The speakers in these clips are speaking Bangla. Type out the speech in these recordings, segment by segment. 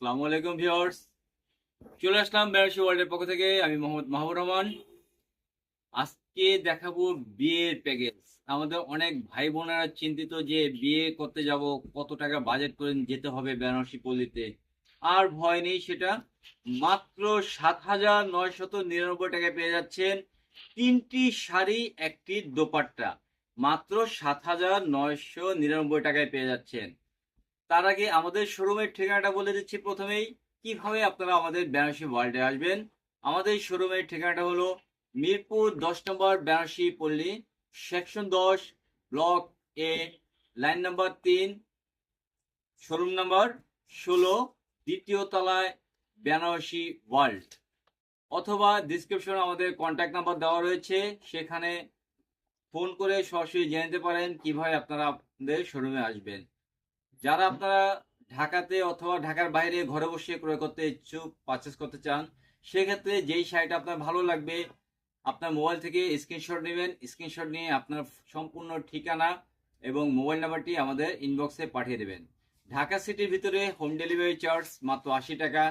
আসসালামু আলাইকুম ভিউয়ার্স। চলে আসলাম বেনারসি ওয়ার্ল্ডের পক্ষ থেকে। আমি মোহাম্মদ মাহবুব রহমান। আজকে দেখাবো বিয়ের প্যাকেজ। আমাদের অনেক ভাই বোনেরা চিন্তিত যে বিয়ে করতে যাব, কত টাকা বাজেট করে যেতে হবে বেনারসি পল্লীতে। আর ভয় নেই সেটা। মাত্র সাত হাজার নয়শত নিরানব্বই টাকায় পেয়ে যাচ্ছেন তিনটি শাড়ি, একটি দোপাট্টা। মাত্র সাত হাজার নয়শো নিরানব্বই টাকায় পেয়ে যাচ্ছেন। তার আগে আমাদের শোরুমের ঠিকানাটা বলে দিচ্ছি প্রথমেই। কীভাবে আপনারা আমাদের বেনারসি ওয়ার্ল্ডে আসবেন? আমাদের শোরুমের ঠিকানাটা হলো মিরপুর দশ নম্বর বেনারসি পল্লী সেকশন দশ ব্লক এ লাইন নাম্বার তিন শোরুম নাম্বার ষোলো, দ্বিতীয় তলায় বেনারসি ওয়ার্ল্ড অথবা ডিসক্রিপশনে আমাদের কন্ট্যাক্ট নাম্বার দেওয়া রয়েছে, সেখানে ফোন করে সরাসরি জেনে পারেন কীভাবে আপনারা আপনাদের শোরুমে আসবেন। যারা আপনারা ঢাকাতে অথবা ঢাকার বাইরে ঘরে বসে ক্রয় করতে ইচ্ছুক পারচেস করতে চান, সেক্ষেত্রে যেই শাড়িটা আপনার ভালো লাগবে, আপনার মোবাইল থেকে স্ক্রিনশট নেবেন স্ক্রিনশট নিয়ে আপনার সম্পূর্ণ ঠিকানা এবং মোবাইল নাম্বারটি আমাদের ইনবক্সে পাঠিয়ে দেবেন। ঢাকা সিটির ভিতরে হোম ডেলিভারি চার্জ মাত্র আশি টাকা,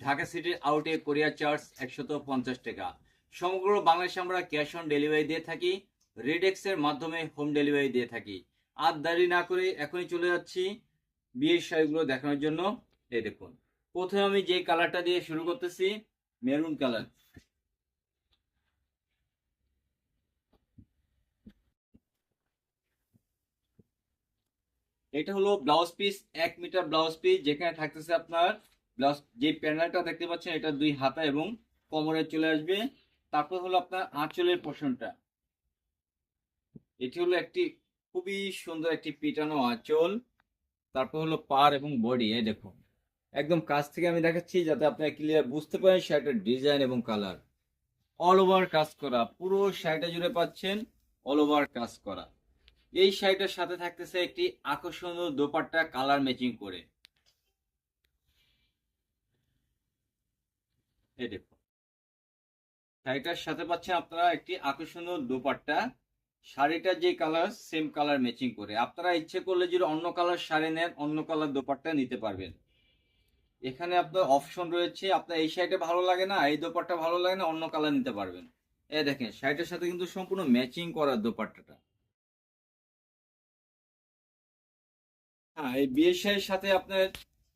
ঢাকা সিটির আউটে কোরিয়ার চার্জ একশত পঞ্চাশ টাকা। সমগ্র বাংলাদেশে আমরা ক্যাশ অন ডেলিভারি দিয়ে থাকি রেডেক্সের মাধ্যমে হোম ডেলিভারি দিয়ে থাকি। আর দেরি না করে এখনই চলে যাচ্ছি। বিয়ের শাড়িগুলো দেখানোর জন্য এই দেখুন। প্রথমে আমি যে কালারটা দিয়ে শুরু করতেছি, মেরুন কালার। এটা হলো ব্লাউজ পিস, এক মিটার ব্লাউজ পিস, যেখানে থাকতেছে আপনার ব্লাউজ, যে প্যানেলটা দেখতে পাচ্ছেন, এটা দুই হাতা এবং কোমরে চলে আসবে। তারপর হলো আপনার আঁচলের পোষণটা এটি হলো একটি খুবই সুন্দর একটি পিটানো আঁচল। তারপর হলো পার এবং বডি, এই দেখুন একদম কাছ থেকে আমি দেখাচ্ছি যাতে আপনারা ক্লিয়ার বুঝতে পারেন শাড়িটার ডিজাইন এবং কালার অল ওভার কাজ করা, পুরো শাড়িটা জুড়ে পাচ্ছেন অল ওভার কাজ করা। এই শাড়িটার সাথে থাকতেছে একটি আকর্ষণীয় দোপাট্টা কালার ম্যাচিং করে। এই দেখুন শাড়িটার সাথে পাচ্ছেন আপনারা একটি আকর্ষণীয় দোপাট্টা শাড়িটার যে কালার সেম কালার ম্যাচিং করে। আপনারা ইচ্ছে করলে যদি অন্য কালার শাড়ি নেন, অন্য কালার দোপাট্টা নিতে পারবেন। এখানে আপনার অপশন রয়েছে, আপনার এই শাড়িটা ভালো লাগে না, এই দোপাট্টা ভালো লাগে না, অন্য কালার নিতে পারবেন। এই দেখেন, শাড়িটার সাথে কিন্তু সম্পূর্ণ ম্যাচিং করার দোপাট্টাটা। হ্যাঁ এই বিয়ের শাড়ির সাথে আপনার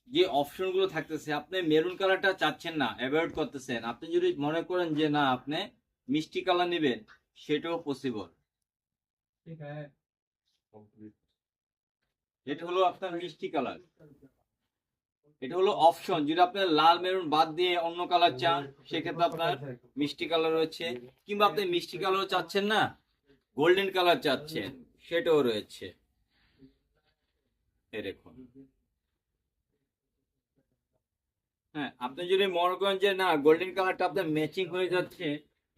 যে অপশনগুলো থাকতেছে, আপনি মেরুন কালারটা চাচ্ছেন না অ্যাভয়েড করতেছেন। আপনি যদি মনে করেন যে না, আপনি মিষ্টি কালার নেবেন, সেটাও পসিবল এটা হলো আপনার মিষ্টি কালার। এটা হলো অপশন যদি আপনার লাল, মেরুন বাদ দিয়ে অন্য কালার চান, সেক্ষেত্রে আপনার মিষ্টি কালার রয়েছে। কিংবা আপনি মিষ্টি কালারও চাচ্ছেন না গোল্ডেন কালার চাচ্ছেন, সেটাও রয়েছে। দেখুন। হ্যাঁ আপনি যদি মনে করেন যে না গোল্ডেন কালারটা আপনার ম্যাচিং হয়ে যাচ্ছে,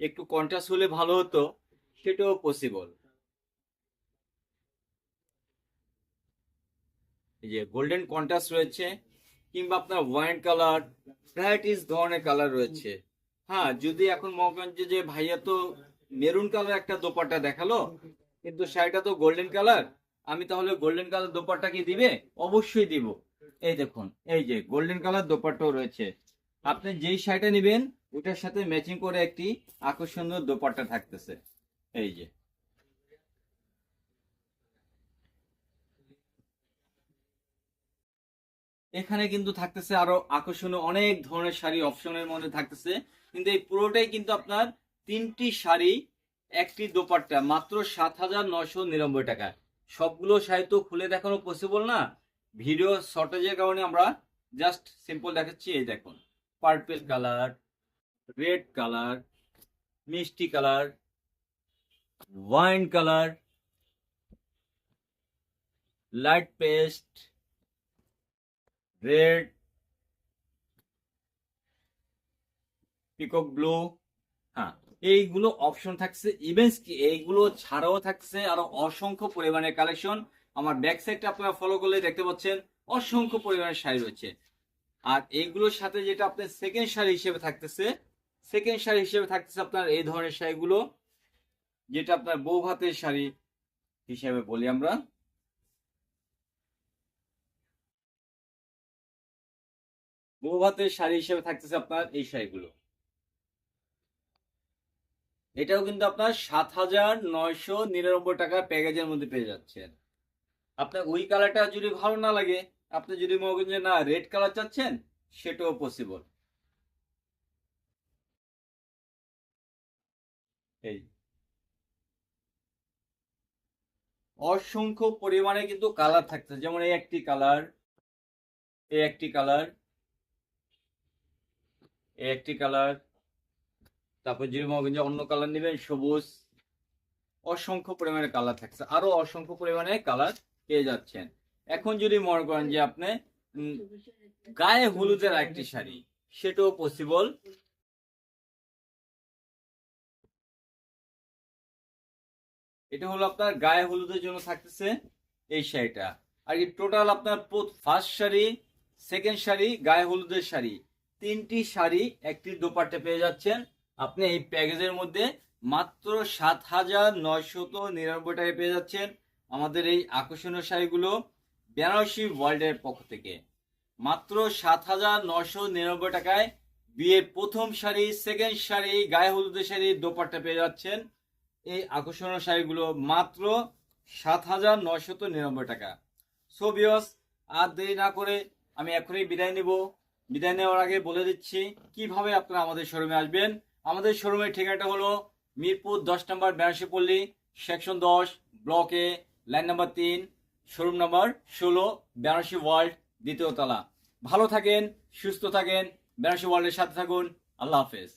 একটু কন্ট্রাস্ট হলে ভালো হতো, সেটাও পসিবল এই যে গোল্ডেন কন্ট্রাস্ট রয়েছে, কিংবা আপনার ওয়াইন কালার ভ্যারাইটিস ধরনের কালার রয়েছে। হ্যাঁ যদি এখন যে যে ভাইয়া তো মেরুন কালার একটা দোপাট্টা দেখাল, কিন্তু শাড়িটা তো গোল্ডেন কালার আমি তাহলে গোল্ডেন কালার দোপাট্টা কি দিবে? অবশ্যই দিব। এই দেখুন, এই যে গোল্ডেন কালার দোপাট্টাও রয়েছে। আপনি যেই শাড়িটা নেবেন, ওটার সাথে ম্যাচিং করে একটি আকর্ষণীয় দোপাট্টা থাকতেছে। এই যে এখানে কিন্তু থাকতেছে আরও আকর্ষণীয় অনেক ধরনের শাড়ি অপশনের মধ্যে থাকতেছে। কিন্তু এই পুরোটাই কিন্তু আপনার তিনটি শাড়ি, একটি দোপাট্টা, মাত্র সাত হাজার নশো নিরানব্বই টাকা। সবগুলো শাড়ি তো খুলে দেখানো পসিবল না। ভিডিও শর্টেজের কারণে আমরা জাস্ট সিম্পল দেখাচ্ছি, এই দেখুন। পার্পেল কালার রেড কালার মিষ্টি colour wine colour light paste red peacock blue হ্যাঁ এইগুলো অপশন থাকছে ইভেন্টস কি? এইগুলো ছাড়াও থাকছে আরও অসংখ্য পরিমাণের কালেকশন আমার ব্যাক সাইডটা আপনারা ফলো করলে দেখতে পাচ্ছেন, অসংখ্য পরিমাণের শাড়ি রয়েছে। আর এইগুলোর সাথে যেটা আপনার সেকেন্ড শাড়ি হিসেবে থাকতেছে সেকেন্ড শাড়ি হিসেবে থাকতেছে আপনার এই ধরনের শাড়িগুলো, যেটা আপনার বউ ভাতের শাড়ি হিসেবে বলি আমরা। বৌভাতের শাড়ি হিসেবে থাকতেছে আপনার এই শাড়িগুলো এটাও কিন্তু আপনার সাত হাজার নয়শো নিরানব্বই টাকা প্যাকেজের মধ্যে পেয়ে যাচ্ছেন। আপনার ওই কালারটা যদি ভালো না লাগে, আপনি যদি মনে যে না রেড কালার চাচ্ছেন, সেটাও পসিবল এই। অসংখ্য পরিমাণে কিন্তু কালার থাকছে যেমন এই একটি কালার, এই একটি কালার। এই একটি কালার, তারপর যে অন্য কালার নেবেন, সবুজ। অসংখ্য পরিমাণে কালার থাকছে। আরও অসংখ্য পরিমাণে কালার পেয়ে যাচ্ছেন। এখন যদি মনে করেন যে আপনি গায়ে হলুদের একটি শাড়ি, সেটাও পসিবল এটা হলো আপনার গায়ে হলুদের জন্য থাকতেছে এই শাড়িটা। আর কি টোটাল আপনার ফার্স্ট শাড়ি সেকেন্ড শাড়ি, গায়ে হলুদের শাড়ি। তিনটি শাড়ি একটি দোপাট্টা পেয়ে যাচ্ছেন। আপনি এই প্যাকেজের মধ্যে মাত্র সাত হাজার নয়শত নিরানব্বই টাকায় পেয়ে যাচ্ছেন আমাদের এই আকর্ষণীয় শাড়িগুলো বেনারসি ওয়ার্ল্ডের পক্ষ থেকে। মাত্র সাত হাজার নশো নিরানব্বই টাকায় বিয়ের প্রথম শাড়ি সেকেন্ড শাড়ি, গায়ে হলুদের শাড়ি, দোপাট্টা পেয়ে যাচ্ছেন। এই আকর্ষণীয় শাড়িগুলো মাত্র সাত হাজার নয়শত নিরানব্বই টাকা। সো আর দেরি না করে আমি এখনই বিদায় নিব। বিদায় নেওয়ার আগে বলে দিচ্ছি, কীভাবে আপনারা আমাদের শোরুমে আসবেন? আমাদের শোরুমের ঠিকানাটা হলো মিরপুর দশ নম্বর বেনারসি পল্লী সেকশন দশ ব্লক এ লাইন নাম্বার তিন, শোরুম নাম্বার ষোলো বেরাশি ওয়ার্ল্ড দ্বিতীয়তলা ভালো থাকেন, সুস্থ থাকেন বেরাশি ওয়ার্ল্ডের সাথে থাকুন। আল্লাহ হাফেজ।